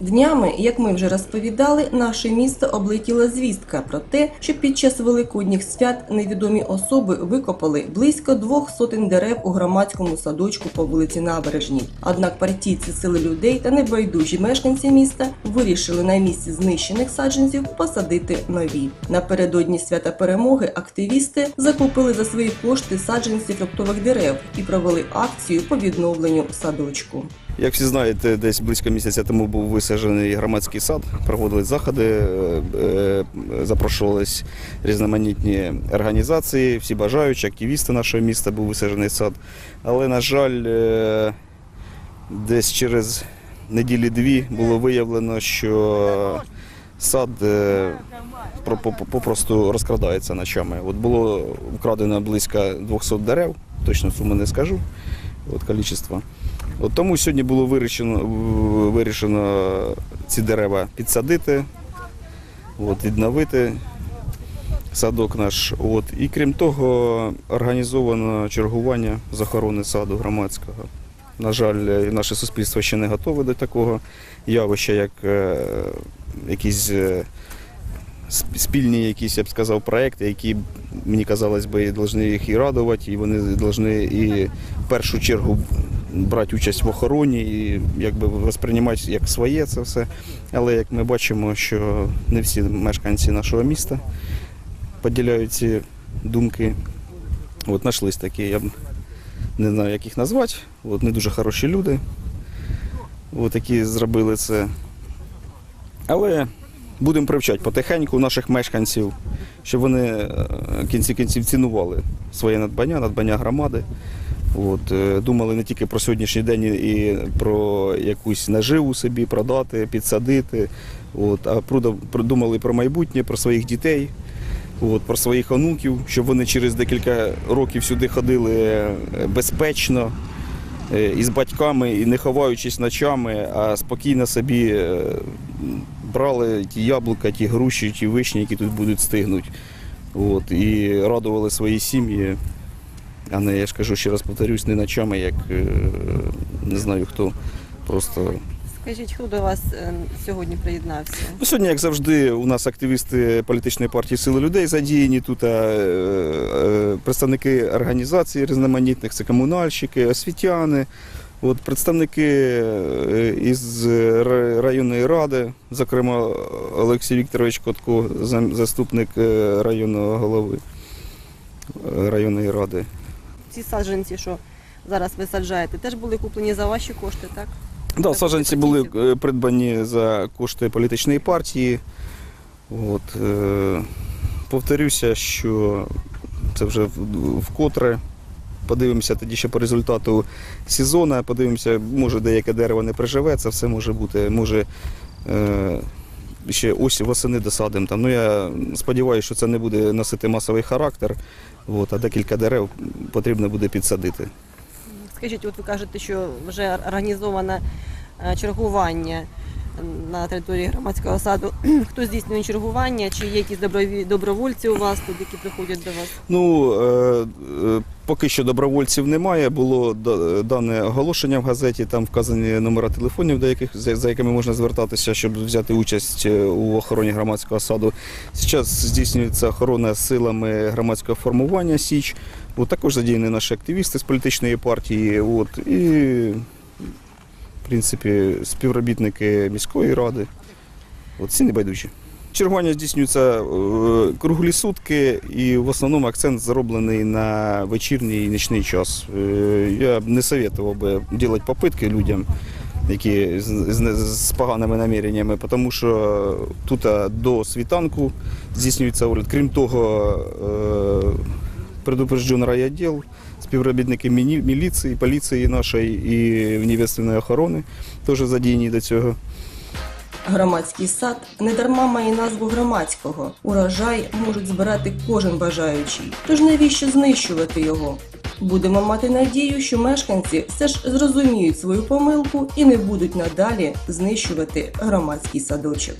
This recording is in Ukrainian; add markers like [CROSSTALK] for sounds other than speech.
Днями, як ми вже розповідали, наше місто облетіла звістка про те, що під час великодніх свят невідомі особи викопали близько двох сотень дерев у громадському садочку по вулиці Набережній. Однак партійці сили людей та небайдужі мешканці міста вирішили на місці знищених саджанців посадити нові. Напередодні свята перемоги активісти закупили за свої кошти саджанці фруктових дерев і провели акцію по відновленню садочку. Як всі знаєте, десь близько місяця тому був висаджений громадський сад, проводили заходи, е, е, запрошувались різноманітні організації, всі бажаючі, активісти нашого міста, був висаджений сад. Але, на жаль, е, десь через неділі-дві було виявлено, що сад про- по- по- попросту розкрадається ночами. От було вкрадено близько 200 дерев, точно суму не скажу, от кількість. От тому сьогодні було вирішено, вирішено ці дерева підсадити, от, відновити садок наш. От. І крім того, організовано чергування з охорони саду громадського. На жаль, наше суспільство ще не готове до такого явища, як е, якісь е, спільні якісь, я б сказав, проекти, які, мені казалось би, повинні їх і радувати, і вони повинні і в першу чергу брати участь в охороні і якби восприймати як своє це все. Але як ми бачимо, що не всі мешканці нашого міста поділяють ці думки. От знайшлись такі, я не знаю, як їх назвати. От не дуже хороші люди, от, які зробили це. Але будемо привчати потихеньку наших мешканців, щоб вони е, в кінці кінців цінували своє надбання, надбання громади. От, е, думали не тільки про сьогоднішній день і про якусь наживу собі продати, підсадити, от, а думали про майбутнє, про своїх дітей, от, про своїх онуків, щоб вони через декілька років сюди ходили е, безпечно е, із батьками і не ховаючись ночами, а спокійно собі брали ті яблука, ті груші, ті вишні, які тут будуть стигнути. От, і радували свої сім'ї. А не, я ж кажу, ще раз повторюсь, не ночами, як е, не знаю хто. Просто Скажіть, хто до вас е, сьогодні приєднався? Ну, сьогодні, як завжди, у нас активісти політичної партії Сили людей задіяні тут, а, е, е, представники організацій різноманітних, це комунальщики, освітяни, от, представники із районної ради, зокрема Олексій Вікторович Котко, заступник районного голови районної ради. Ці саджанці, що зараз ви саджаєте, теж були куплені за ваші кошти, так? Да, саджанці були е, придбані за кошти політичної партії. От, е, повторюся, що це вже вкотре. Подивимося тоді ще по результату сезону, подивимося, може деяке дерево не приживе, це все може бути. Може е, ще ось восени досадимо. Там. Ну, я сподіваюся, що це не буде носити масовий характер, от, а декілька дерев потрібно буде підсадити. Скажіть, от ви кажете, що вже організоване е, чергування на території громадського саду. [CLEARS THROAT] Хто здійснює чергування? Чи є якісь доброві- добровольці у вас тут, які приходять до вас? Ну, е, е, поки що добровольців немає. Було да- дане оголошення в газеті, там вказані номера телефонів, до яких, за, за якими можна звертатися, щоб взяти участь е, у охороні громадського саду. Зараз здійснюється охорона силами громадського формування Січ. От, також задіяні наші активісти з політичної партії. От, і, в принципі, співробітники міської ради. От, небайдужі. Чергування здійснюється е, круглі сутки, і в основному акцент зроблений на вечірній і нічний час. Е, Я б не советував би робити попитки людям, які з, поганими наміреннями, тому що тут до світанку здійснюється огляд. Крім того, е, предупреждений райвідділ, співробітники міліції, поліції нашої і внівественної охорони теж задіяні до цього. Громадський сад недарма має назву громадського. Урожай можуть збирати кожен бажаючий. Тож навіщо знищувати його? Будемо мати надію, що мешканці все ж зрозуміють свою помилку і не будуть надалі знищувати громадський садочок.